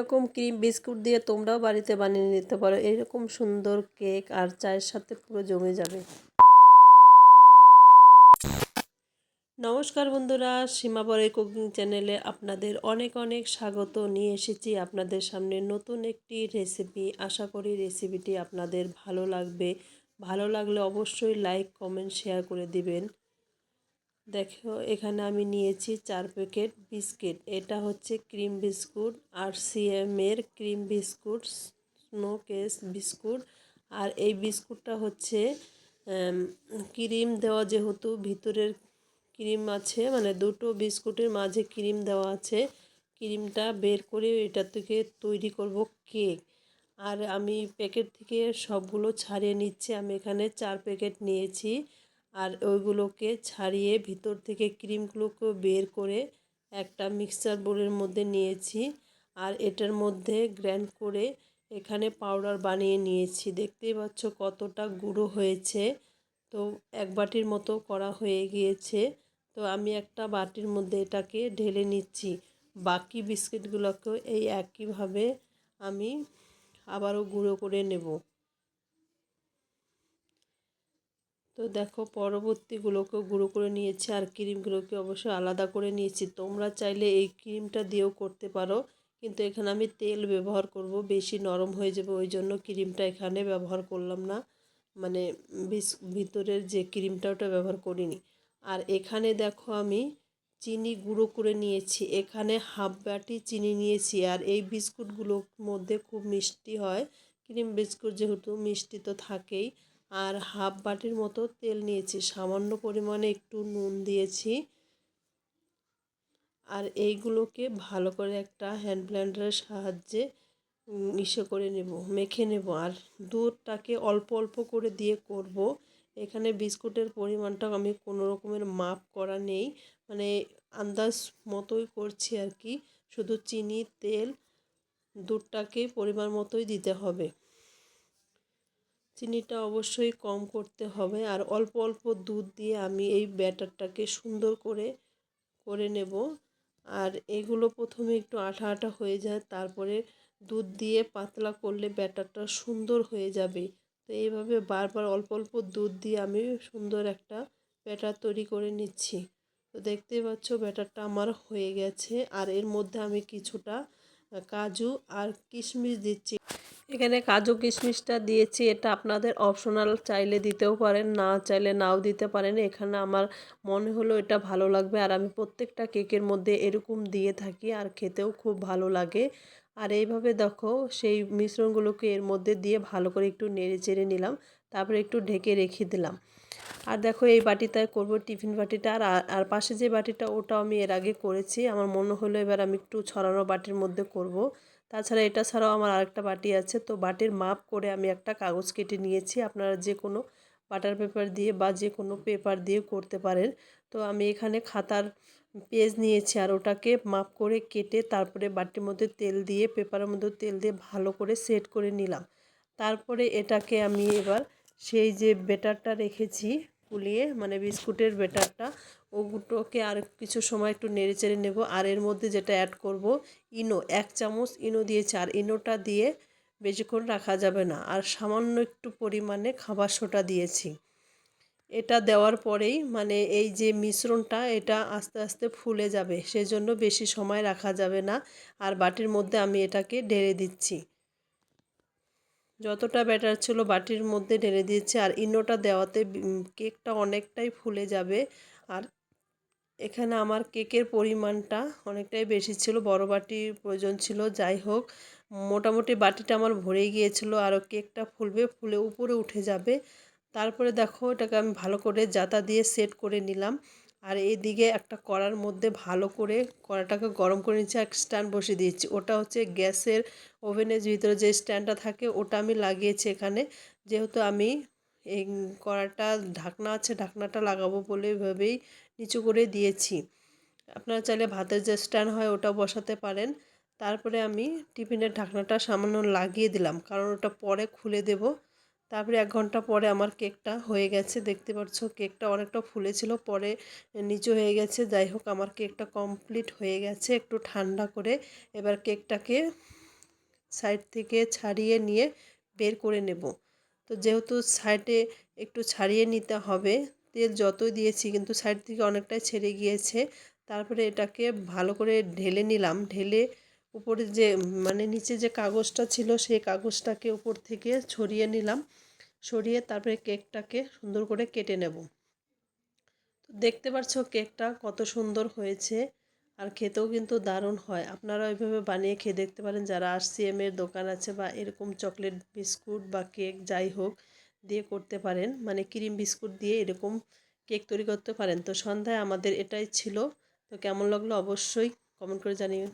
এইরকম cream, biscuit দিয়ে তোমরাও বাড়িতে বানিয়ে নিতে পারো। এইরকম সুন্দর কেক আর চায়ের সাথে পুরো জমে যাবে। নমস্কার বন্ধুরা সীমাবরে কুকিং চ্যানেলে আপনাদের অনেক অনেক স্বাগত। নিয়ে এসেছি আপনাদের সামনে নতুন একটি রেসিপি। আশা করি রেসিপিটি আপনাদের ভালো লাগবে। ভালো লাগলে অবশ্যই লাইক, কমেন্ট, শেয়ার করে দিবেন। দেখো, এখানে আমি নিয়েছি চার প্যাকেট বিস্কিট। এটা হচ্ছে ক্রিম বিস্কুট আর সিএমের cream biscuit, snow case biscuit. আর এই বিস্কুটটা হচ্ছে ক্রিম দেওয়া যেহেতু ভিতরের ক্রিম আছে মানে দুটো বিস্কুটের মাঝে ক্রিম দেওয়া আছে, ক্রিমটা বের করে এটা থেকে তৈরি করব কেক। আর আমি প্যাকেট থেকে সবগুলো ছাড়িয়ে নিচ্ছি, আমি এখানে চার প্যাকেট নিয়েছি। আর ওইগুলোকে ছাড়িয়ে ভিতর থেকে ক্রিমগুলোকে বের করে একটা মিক্সচার বোলের মধ্যে নিয়েছি আর এটার মধ্যে গ্র্যান্ড করে এখানে পাউডার বানিয়ে নিয়েছি। দেখতেই পাচ্ছ কতটা গুঁড়ো হয়েছে। তো এক বাটির মতো করা হয়ে গিয়েছে। তো আমি একটা বাটির মধ্যে এটাকে ঢেলে নিচ্ছি। বাকি বিস্কিটগুলোকেও এই একইভাবে আমি আবারও গুঁড়ো করে নেব। তো দেখো পরবর্তীগুলোকে গুঁড়ো করে নিয়েছি আর ক্রিমগুলোকে অবশ্যই আলাদা করে নিয়েছি। তোমরা চাইলে এই ক্রিমটা দিয়েও করতে পারো, কিন্তু এখানে আমি তেল ব্যবহার করব, বেশি নরম হয়ে যাবে ওই জন্য ক্রিমটা এখানে ব্যবহার করলাম না। মানে ভিতরের যে ক্রিমটা ওটা ব্যবহার করিনি। আর এখানে দেখো আমি চিনি গুঁড়ো করে নিয়েছি, এখানে হাফ বাটি চিনি নিয়েছি আর এই বিস্কুটগুলোর মধ্যে খুব মিষ্টি হয়। ক্রিম বিস্কুট যেহেতু মিষ্টি তো থাকেই আর হাফ বাটির মতো তেল নিয়েছি। সামান্য পরিমাণে একটু নুন দিয়েছি। আর এইগুলোকে ভালো করে একটা হ্যান্ড ব্লেন্ডারের সাহায্যে ইসে করে নেব, মেখে নেব। আর দুধটাকে অল্প অল্প করে দিয়ে করব। এখানে বিস্কুটের পরিমাণটা আমি কোনো রকমের মাপ করা নেই। মানে আন্দাজ মতোই করছি আর কি। শুধু চিনি, তেল, দুধটাকে পরিমাণ মতোই দিতে হবে। চিনিটা অবশ্যই কম করতে হবে। আর অল্প অল্প দুধ দিয়ে আমি এই ব্যাটারটাকে সুন্দর করে করে নেব। আর এগুলো প্রথমে একটু আঠা আঠা হয়ে যায়, তারপরে দুধ দিয়ে পাতলা করলে ব্যাটারটা সুন্দর হয়ে যাবে। তো এইভাবে বারবার অল্প অল্প দুধ দিয়ে আমি সুন্দর একটা ব্যাটার তৈরি করে নিচ্ছি। তো দেখতেই পাচ্ছ ব্যাটারটা আমার হয়ে গেছে। আর এর মধ্যে আমি কিছুটা কাজু আর কিশমিশ দিচ্ছি। এখানে কাজু, কিশমিশটা দিয়েছি। এটা আপনাদের অপশনাল চাইলে দিতেও পারেন, না চাইলে নাও দিতে পারেন। এখানে আমার মনে হলো এটা ভালো লাগবে। আর আমি প্রত্যেকটা কেকের মধ্যে এরকম দিয়ে থাকি আর খেতেও খুব ভালো লাগে। আর এইভাবে দেখো, সেই মিশ্রণগুলোকে এর মধ্যে দিয়ে ভালো করে একটু নেড়ে চেড়ে নিলাম। তারপরে একটু ঢেকে রেখে দিলাম। আর দেখো এই বাটিটায় করব টিফিন বাটিটা। আর আর পাশে যে বাটিটা, ওটাও আমি এর আগে করেছি। আমার মনে হলো এবার আমি একটু ছড়ানো বাটির মধ্যে করব। তাছাড়া এটা ছাড়াও আমার আরেকটা বাটি আছে। তো বাটির মাপ করে আমি একটা কাগজ কেটে নিয়েছি। আপনারা যে কোনো বাটার পেপার দিয়ে বা যে কোনো পেপার দিয়ে করতে পারেন। তো আমি এখানে খাতার পেজ নিয়েছি আর ওটাকে মাপ করে কেটে তারপরে বাটির মধ্যে তেল দিয়ে, পেপারের মধ্যে তেল দিয়ে ভালো করে সেট করে নিলাম। তারপরে এটাকে আমি এবার সেই যে বেটারটা রেখেছি কুলিয়ে মানে বিস্কুটের বেটারটা ওগুলোকে আর কিছু সময় একটু নেড়ে চেড়ে নেব। আর এর মধ্যে যেটা অ্যাড করব, ইনো, এক চামচ ইনো দিয়েছি। আর ইনোটা দিয়ে বেশিক্ষণ রাখা যাবে না। আর সামান্য একটু পরিমাণে খাবার সোটা দিয়েছি। এটা দেওয়ার পরেই মানে এই যে মিশ্রণটা, এটা আস্তে আস্তে ফুলে যাবে। সেজন্য বেশি সময় রাখা যাবে না। আর বাটির মধ্যে আমি এটাকে ঢেলে দিচ্ছি। যতটা ব্যাটার ছিল বাটির মধ্যে ঢেলে দিয়েছি আর ইনোটা দেওয়াতে কেকটা অনেকটাই ফুলে যাবে। আর এখানে আমার কেকের পরিমাণটা অনেকটাই বেশি ছিল, বড় বাটির প্রয়োজন ছিল, যাই হোক। মোটামুটি বাটিটা আমার ভরে গিয়েছিল আরও কেকটা ফুলবে, ফুলে উপরে উঠে যাবে। তারপরে দেখো, এটাকে আমি ভালো করে জাতা দিয়ে সেট করে নিলাম। আর এদিকে একটা কড়ার মধ্যে ভালো করে কড়াটাকে গরম করে নিচ্ছি এক স্ট্যান্ড বসিয়ে দিয়েছি। ওটা হচ্ছে গ্যাসের ওভেনের ভিতরে যে স্ট্যান্ডটা থাকে, ওটা আমি লাগিয়েছি এখানে। যেহেতু আমি এই কড়াটা, ঢাকনা আছে, ঢাকনাটা লাগাবো বলে ভেবেই নিচু করে দিয়েছি। আপনারা চাইলে ভাতের যে স্ট্যান্ড হয় ওটা বসাতে পারেন। তারপরে আমি টিফিনের ঢাকনাটা সামান্য লাগিয়ে দিলাম, কারণ ওটা পরে খুলে দেব। তারপরে এক ঘণ্টা পরে আমার কেকটা হয়ে গেছে। দেখতে পাচ্ছ কেকটা অনেকটা ফুলেছিল, পরে নিচু হয়ে গেছে। যাই হোক, আমার কেকটা কমপ্লিট হয়ে গেছে একটু ঠান্ডা করে। এবার কেকটাকে সাইড থেকে ছাড়িয়ে নিয়ে বের করে নেব। তো যেহেতু সাইডে একটু ছাড়িয়ে নিতে হবে, তেল যতই দিয়েছি কিন্তু সাইড থেকে অনেকটাই ছেড়ে গিয়েছে। তারপরে এটাকে ভালো করে ঢেলে নিলাম। ঢেলে উপরে যে মানে নিচে যে কাগজটা ছিল সেই কাগজটাকে উপর থেকে ছড়িয়ে নিলাম। সরিয়ে তারপরে কেকটাকে সুন্দর করে কেটে নেব। তো দেখতে পাচ্ছ কেকটা কত সুন্দর হয়েছে আর খেতেও কিন্তু দারুণ হয়। আপনারা ওইভাবে বানিয়ে খেয়ে দেখতে পারেন। যারা আর সি এর দোকান আছে বা এরকম চকলেট বিস্কুট বা কেক যাই হোক দিয়ে করতে পারেন মানে ক্রিম বিস্কুট দিয়ে এরকম কেক তৈরি করতে পারেন। তো সন্ধ্যায় আমাদের এটাই ছিল। তো কেমন লাগল অবশ্যই কমেন্ট করে জানিয়ে